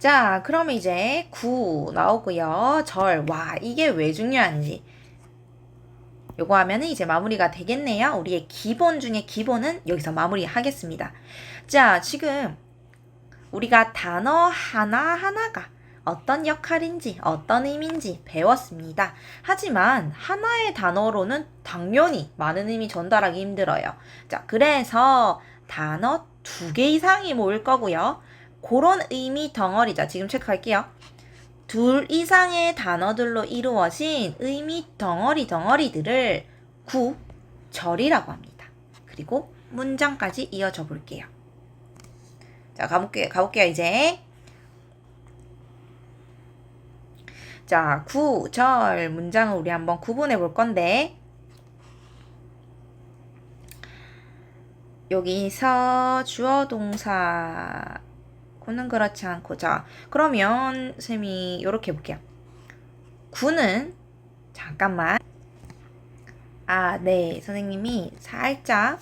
자, 그럼 이제 구 나오고요. 절. 와, 이게 왜 중요한지. 요거 하면은 이제 마무리가 되겠네요. 우리의 기본 중에 기본은 여기서 마무리 하겠습니다. 자, 지금 우리가 단어 하나하나가 어떤 역할인지 어떤 의미인지 배웠습니다. 하지만 하나의 단어로는 당연히 많은 의미 전달하기 힘들어요. 자, 그래서 단어 두 개 이상이 모일 거고요. 그런 의미 덩어리죠. 지금 체크할게요. 둘 이상의 단어들로 이루어진 의미 덩어리 덩어리들을 구, 절이라고 합니다. 그리고 문장까지 이어져 볼게요. 자, 가볼게요. 가볼게요, 이제. 자, 구, 절 문장을 우리 한번 구분해 볼 건데, 여기서 주어 동사 구는 그렇지 않고 자 그러면 쌤이 이렇게 해볼게요 구는 잠깐만 아 네 선생님이 살짝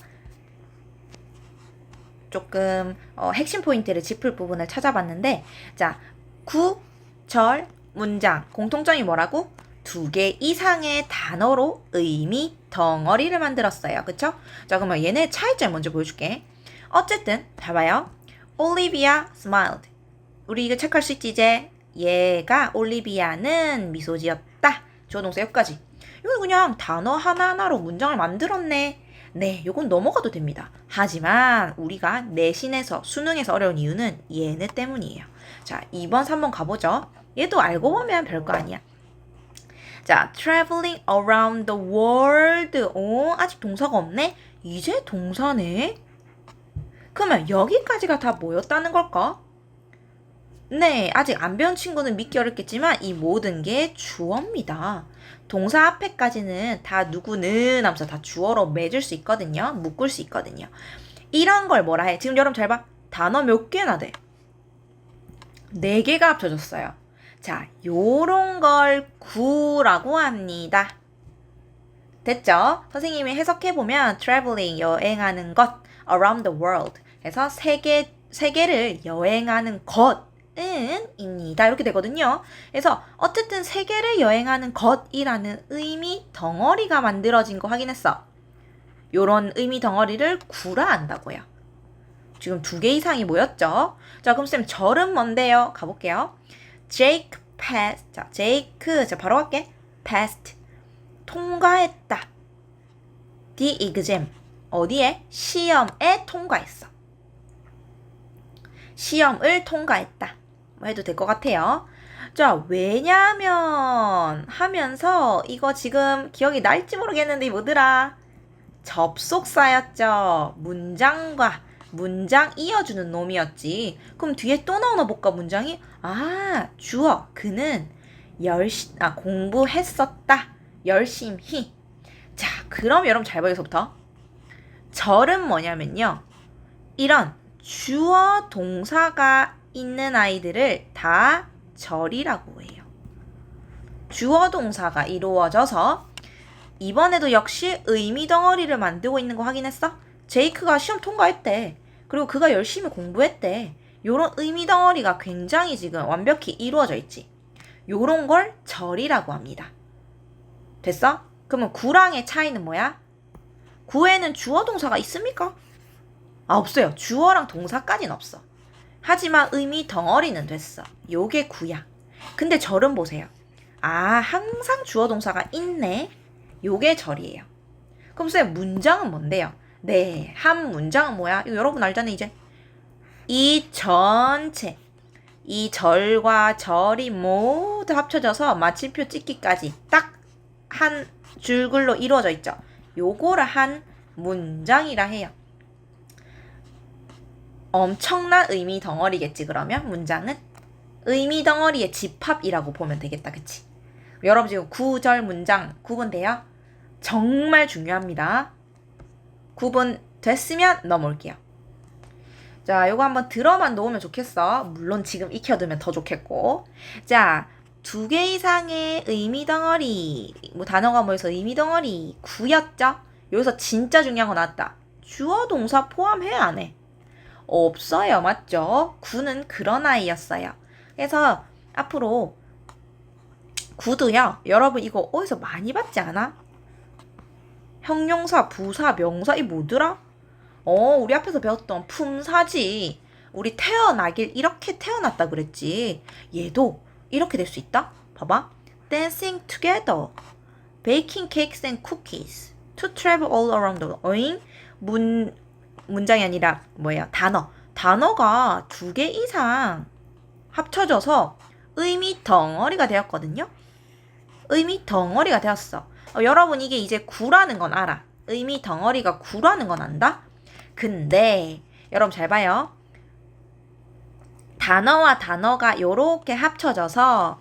조금 어, 핵심 포인트를 짚을 부분을 찾아봤는데 자 구, 절, 문장 공통점이 뭐라고? 두 개 이상의 단어로 의미 덩어리를 만들었어요. 그쵸? 자, 그러면 얘네 차이점 먼저 보여줄게. 어쨌든, 봐봐요. 올리비아 smiled. 우리 이거 체크할 수 있지, 이제? 얘가 올리비아는 미소 지었다. 조동사 여기까지. 이건 그냥 단어 하나하나로 문장을 만들었네. 네, 요건 넘어가도 됩니다. 하지만 우리가 내신에서, 수능에서 어려운 이유는 얘네 때문이에요. 자, 2번, 3번 가보죠. 얘도 알고 보면 별거 아니야. 자, traveling around the world. 오, 아직 동사가 없네? 이제 동사네? 그러면 여기까지가 다 뭐였다는 걸까? 네, 아직 안 배운 친구는 믿기 어렵겠지만 이 모든 게 주어입니다. 동사 앞에까지는 다 누구는 하면서 다 주어로 맺을 수 있거든요. 묶을 수 있거든요. 이런 걸 뭐라 해? 지금 여러분 잘 봐. 단어 몇 개나 돼? 네 개가 합쳐졌어요. 자, 요런 걸 구라고 합니다. 됐죠? 선생님이 해석해보면 traveling, 여행하는 것, around the world. 그래서 세계, 세계를 여행하는 것 은 입니다. 이렇게 되거든요. 그래서 어쨌든 세계를 여행하는 것이라는 의미 덩어리가 만들어진 거 확인했어. 요런 의미 덩어리를 구라 한다고요. 지금 두 개 이상이 모였죠? 자, 그럼 쌤, 절은 뭔데요? 가볼게요. Jake passed. 자, Jake. 자, 바로 갈게. passed. 통과했다. The exam. 어디에? 시험에 통과했어. 시험을 통과했다. 뭐 해도 될 것 같아요. 자, 왜냐면 하면서 이거 지금 기억이 날지 모르겠는데 이 뭐더라? 접속사였죠. 문장과 문장 이어주는 놈이었지. 그럼 뒤에 또 나오나 볼까 문장이? 아, 주어. 그는 열심 아 공부했었다. 열심히. 자, 그럼 여러분 잘 봐요, 여기서부터. 절은 뭐냐면요. 이런 주어 동사가 있는 아이들을 다 절이라고 해요. 주어 동사가 이루어져서 이번에도 역시 의미 덩어리를 만들고 있는 거 확인했어? 제이크가 시험 통과했대. 그리고 그가 열심히 공부했대. 요런 의미 덩어리가 굉장히 지금 완벽히 이루어져 있지. 요런 걸 절이라고 합니다. 됐어? 그러면 구랑의 차이는 뭐야? 구에는 주어 동사가 있습니까? 아, 없어요. 주어랑 동사까지는 없어. 하지만 의미 덩어리는 됐어. 요게 구야. 근데 절은 보세요. 아, 항상 주어 동사가 있네. 요게 절이에요. 그럼 쌤, 문장은 뭔데요? 네, 한 문장은 뭐야? 이거 여러분 알잖아요, 이제. 이 전체, 이 절과 절이 모두 합쳐져서 마침표 찍기까지 딱 한 줄글로 이루어져 있죠. 요거를 한 문장이라 해요. 엄청난 의미 덩어리겠지, 그러면 문장은? 의미 덩어리의 집합이라고 보면 되겠다, 그치? 여러분 지금 구절 문장 구분돼요? 정말 중요합니다. 구분 됐으면 넘어올게요. 자, 요거 한번 들어만 놓으면 좋겠어. 물론 지금 익혀두면 더 좋겠고. 자, 두 개 이상의 의미 덩어리, 뭐 단어가 모여서 의미 덩어리, 구였죠? 여기서 진짜 중요한 거 나왔다. 주어 동사 포함해 안 해? 없어요, 맞죠? 구는 그런 아이였어요. 그래서 앞으로 구도요. 여러분 이거 어디서 많이 봤지 않아? 형용사, 부사, 명사 이 뭐더라? 어, 우리 앞에서 배웠던 품사지. 우리 태어나길 이렇게 태어났다 그랬지. 얘도 이렇게 될 수 있다. 봐봐. Dancing together. Baking cakes and cookies. To travel all around the world. 문, 문장이 아니라 뭐예요? 단어. 단어가 두 개 이상 합쳐져서 의미 덩어리가 되었거든요. 의미 덩어리가 되었어. 어, 여러분 이게 이제 구라는 건 알아. 의미 덩어리가 구라는 건 안다? 근데 여러분 잘 봐요. 단어와 단어가 요렇게 합쳐져서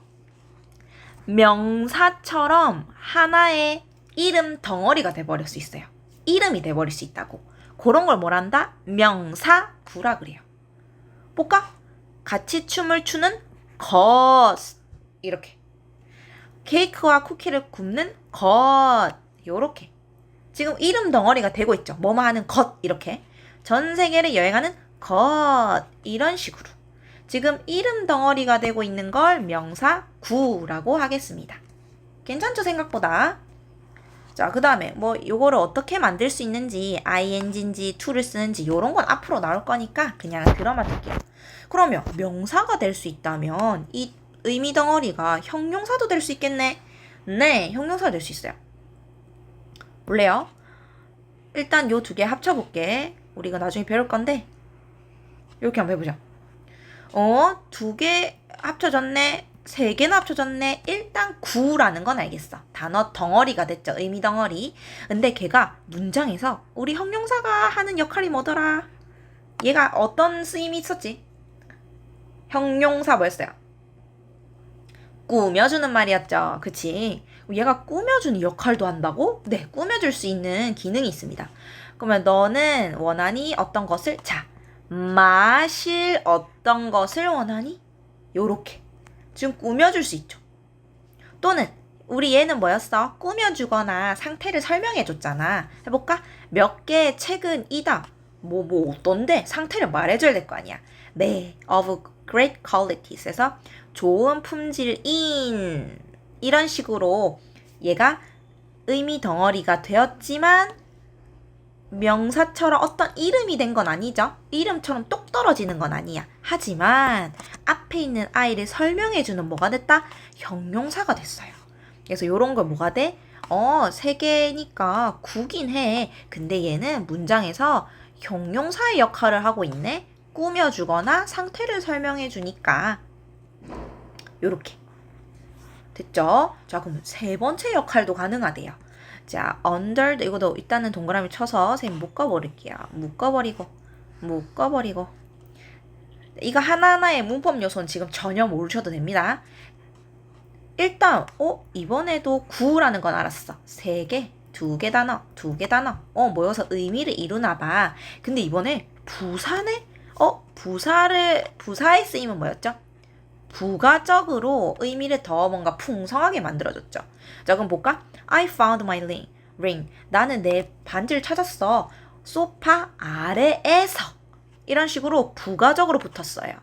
명사처럼 하나의 이름 덩어리가 돼버릴 수 있어요. 이름이 돼버릴 수 있다고. 그런 걸 뭐란다? 명사구라 그래요. 볼까? 같이 춤을 추는 것 이렇게 케이크와 쿠키를 굽는 것 요렇게 지금 이름 덩어리가 되고 있죠. 뭐뭐 하는 것 이렇게 전 세계를 여행하는 것 이런 식으로 지금 이름 덩어리가 되고 있는 걸 명사 구라고 하겠습니다. 괜찮죠 생각보다. 자, 그 다음에 뭐 요거를 어떻게 만들 수 있는지 ing인지 to를 쓰는지 요런 건 앞으로 나올 거니까 그냥 들어만 둘게요. 그러면 명사가 될 수 있다면 이 의미 덩어리가 형용사도 될 수 있겠네. 네, 형용사가 될수 있어요. 볼래요? 일단 요 두 개 합쳐볼게. 우리가 나중에 배울 건데 이렇게 한번 해보자. 어, 두 개 합쳐졌네. 세 개나 합쳐졌네. 일단 구라는 건 알겠어. 단어 덩어리가 됐죠. 의미 덩어리. 근데 걔가 문장에서 우리 형용사가 하는 역할이 뭐더라? 얘가 어떤 쓰임이 있었지? 형용사 뭐였어요? 꾸며주는 말이었죠. 그치? 얘가 꾸며주는 역할도 한다고? 네, 꾸며줄 수 있는 기능이 있습니다. 그러면 너는 원하니 어떤 것을? 자, 마실 어떤 것을 원하니? 요렇게. 지금 꾸며줄 수 있죠. 또는 우리 얘는 뭐였어? 꾸며주거나 상태를 설명해줬잖아. 해볼까? 몇 개의 책은 이다. 뭐, 뭐, 어떤데? 상태를 말해줘야 될 거 아니야. 네, of great qualities에서 좋은 품질인 이런 식으로 얘가 의미 덩어리가 되었지만 명사처럼 어떤 이름이 된 건 아니죠. 이름처럼 똑 떨어지는 건 아니야. 하지만 앞에 있는 아이를 설명해주는 뭐가 됐다? 형용사가 됐어요. 그래서 이런 걸 뭐가 돼? 어, 세 개니까 구긴 해. 근데 얘는 문장에서 형용사의 역할을 하고 있네. 꾸며주거나 상태를 설명해주니까. 요렇게. 됐죠? 자, 그럼 세 번째 역할도 가능하대요. 자, under 이거도 일단은 동그라미 쳐서 선생님 묶어버릴게요. 묶어버리고, 묶어버리고. 이거 하나하나의 문법 요소는 지금 전혀 모르셔도 됩니다. 일단, 어, 이번에도 구라는 건 알았어. 세 개, 두 개 단어, 두 개 단어. 어, 모여서 의미를 이루나 봐. 근데 이번에 부사네? 어, 부사를, 부사의 쓰임은 뭐였죠? 부가적으로 의미를 더 뭔가 풍성하게 만들어줬죠. 자, 그럼 볼까? I found my ring. 나는 내 반지를 찾았어. 소파 아래에서. 이런 식으로 부가적으로 붙었어요.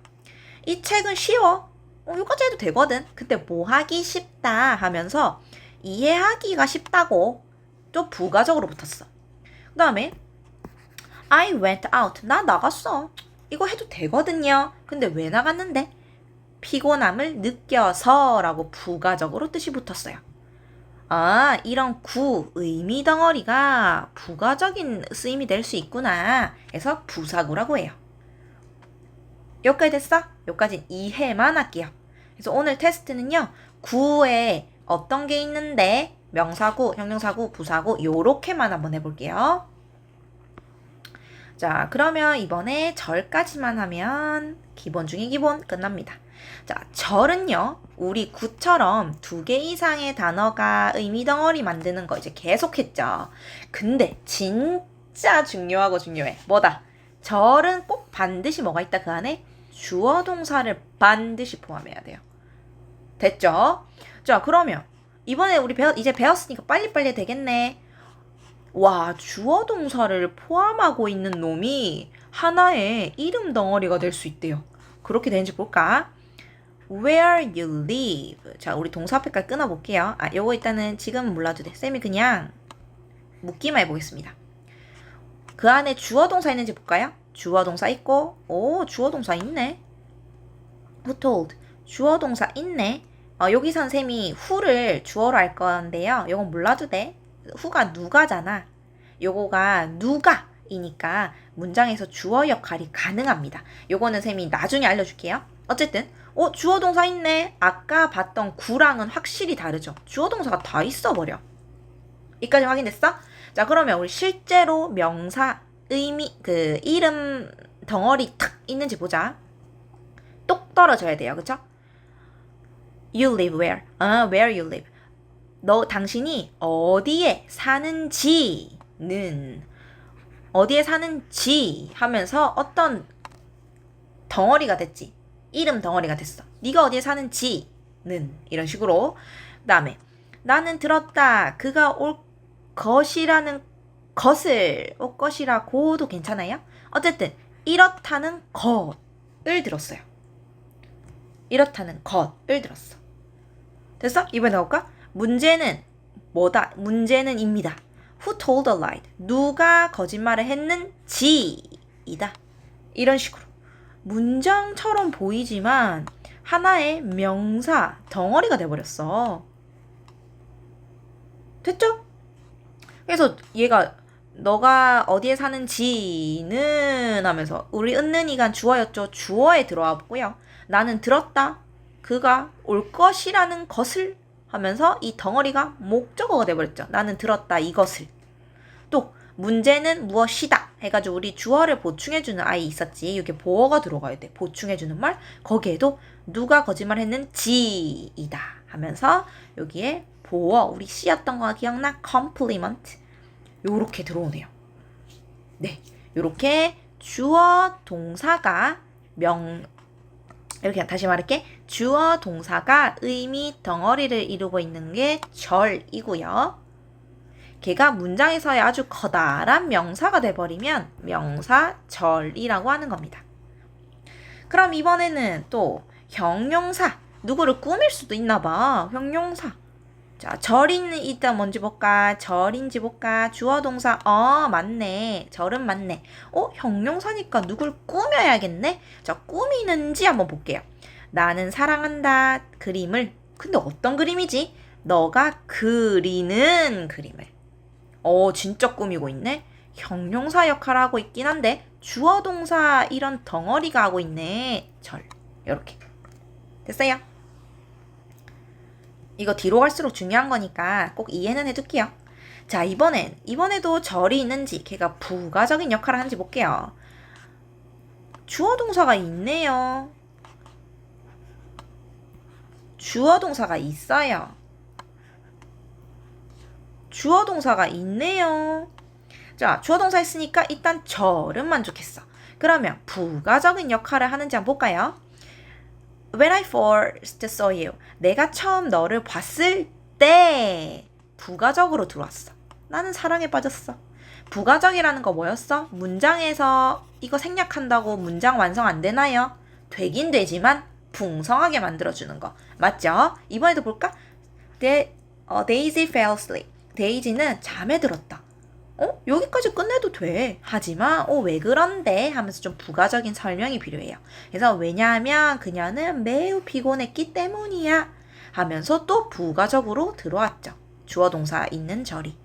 이 책은 쉬워. 어, 여기까지 해도 되거든. 근데 뭐 하기 쉽다 하면서 이해하기가 쉽다고 또 부가적으로 붙었어. 그 다음에 I went out. 나 나갔어. 이거 해도 되거든요. 근데 왜 나갔는데? 피곤함을 느껴서라고 부가적으로 뜻이 붙었어요. 아, 이런 구, 의미 덩어리가 부가적인 쓰임이 될 수 있구나. 해서 부사구라고 해요. 여기까지 됐어? 여기까지 이해만 할게요. 그래서 오늘 테스트는요, 구에 어떤 게 있는데, 명사구, 형용사구, 부사구, 요렇게만 한번 해볼게요. 자, 그러면 이번에 절까지만 하면 기본 중에 기본 끝납니다. 자, 절은요, 우리 구처럼 두 개 이상의 단어가 의미 덩어리 만드는 거 이제 계속 했죠. 근데 진짜 중요하고 중요해. 뭐다? 절은 꼭 반드시 뭐가 있다 그 안에? 주어 동사를 반드시 포함해야 돼요. 됐죠? 자, 그러면 이번에 우리 배웠, 이제 배웠으니까 빨리빨리 되겠네. 와, 주어 동사를 포함하고 있는 놈이 하나의 이름 덩어리가 될 수 있대요. 그렇게 되는지 볼까? where you live. 자, 우리 동사 앞에까지 끊어볼게요. 아, 요거 일단은 지금 몰라도 돼. 쌤이 그냥 묻기만 해보겠습니다. 그 안에 주어 동사 있는지 볼까요? 주어 동사 있고, 오, 주어 동사 있네. Who told? 주어 동사 있네. 어, 여기선 쌤이 who를 주어로 할 건데요. 요건 몰라도 돼. Who가 누가잖아. 요거가 누가 이니까 문장에서 주어 역할이 가능합니다. 요거는 쌤이 나중에 알려줄게요. 어쨌든 어 주어 동사 있네. 아까 봤던 구랑은 확실히 다르죠. 주어 동사가 다 있어 버려. 이까지 확인됐어? 자 그러면 우리 실제로 명사 의미 그 이름 덩어리 탁 있는지 보자. 똑 떨어져야 돼요. 그쵸? You live where? 아, where you live. 너 당신이 어디에 사는지는 어디에 사는지 하면서 어떤 덩어리가 됐지. 이름 덩어리가 됐어. 네가 어디에 사는지는 이런 식으로. 그다음에 나는 들었다. 그가 올 것이라는 것을 올 것이라고도 괜찮아요. 어쨌든 이렇다는 것을 들었어요. 이렇다는 것을 들었어. 됐어? 이번에 나올까? 문제는 뭐다? 문제는 입니다. Who told a lie? 누가 거짓말을 했는지 이다. 이런 식으로. 문장처럼 보이지만 하나의 명사 덩어리가 돼버렸어. 됐죠? 그래서 얘가 너가 어디에 사는지는 하면서 우리 은는이가 주어였죠. 주어에 들어왔고요. 나는 들었다. 그가 올 것이라는 것을 하면서 이 덩어리가 목적어가 돼버렸죠. 나는 들었다 이것을. 또 문제는 무엇이다 해가지고 우리 주어를 보충해주는 아이 있었지. 이게 보어가 들어가야 돼. 보충해주는 말. 거기에도 누가 거짓말했는지이다 하면서 여기에 보어 우리 C였던 거 기억나? compliment 요렇게 들어오네요. 네, 요렇게 주어 동사가 명 이렇게 다시 말할게. 주어 동사가 의미 덩어리를 이루고 있는 게 절이고요. 걔가 문장에서의 아주 커다란 명사가 돼버리면 명사 절이라고 하는 겁니다. 그럼 이번에는 또 형용사 누구를 꾸밀 수도 있나 봐. 형용사. 자, 절인 일단 뭔지 볼까? 절인지 볼까? 주어 동사. 어, 맞네. 절은 맞네. 어, 형용사니까 누굴 꾸며야겠네. 자, 꾸미는지 한번 볼게요. 나는 사랑한다. 그림을. 근데 어떤 그림이지? 너가 그리는 그림을. 어, 진짜 꾸미고 있네. 형용사 역할 하고 있긴 한데 주어 동사 이런 덩어리가 하고 있네. 절. 요렇게. 됐어요? 이거 뒤로 갈수록 중요한 거니까 꼭 이해는 해둘게요. 자, 이번엔, 이번에도 절이 있는지, 걔가 부가적인 역할을 하는지 볼게요. 주어 동사가 있네요. 주어 동사가 있어요. 주어 동사가 있네요. 자, 주어 동사 있으니까 일단 절은 만족했어. 그러면 부가적인 역할을 하는지 한번 볼까요? When I first saw you. 내가 처음 너를 봤을 때 부가적으로 들어왔어. 나는 사랑에 빠졌어. 부가적이라는 거 뭐였어? 문장에서 이거 생략한다고 문장 완성 안 되나요? 되긴 되지만 풍성하게 만들어주는 거. 맞죠? 이번에도 볼까? 데, 어, Daisy fell asleep. 데이지는 잠에 들었다. 어? 여기까지 끝내도 돼. 하지만, 어, 왜 그런데? 하면서 좀 부가적인 설명이 필요해요. 그래서 왜냐하면 그녀는 매우 피곤했기 때문이야. 하면서 또 부가적으로 들어왔죠. 주어 동사 있는 절이.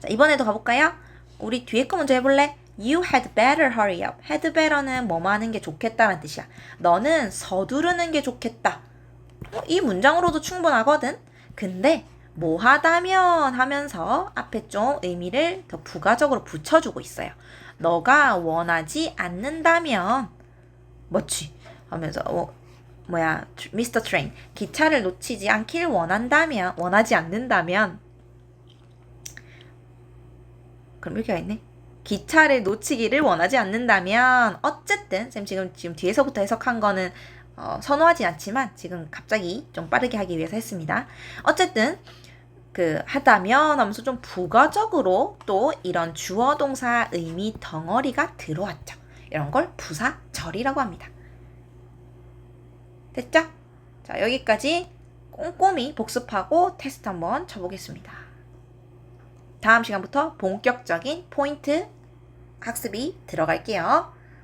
자, 이번에도 가볼까요? 우리 뒤에 거 먼저 해볼래? You had better hurry up. had better는 뭐뭐 하는 게 좋겠다는 뜻이야. 너는 서두르는 게 좋겠다. 어, 이 문장으로도 충분하거든? 근데 뭐 하다면 하면서 앞에 좀 의미를 더 부가적으로 붙여주고 있어요. 너가 원하지 않는다면 뭐지? 하면서 어, 뭐야 미스터 트레인 기차를 놓치지 않길 원한다면 원하지 않는다면 그럼 이렇게 있네. 기차를 놓치기를 원하지 않는다면 어쨌든 쌤 지금 지금 뒤에서부터 해석한 거는 어, 선호하지 않지만 지금 갑자기 좀 빠르게 하기 위해서 했습니다. 어쨌든 그 하다면 하면서 좀 부가적으로 또 이런 주어 동사 의미 덩어리가 들어왔죠. 이런 걸 부사절이라고 합니다. 됐죠? 자, 여기까지 꼼꼼히 복습하고 테스트 한번 쳐보겠습니다. 다음 시간부터 본격적인 포인트 학습이 들어갈게요.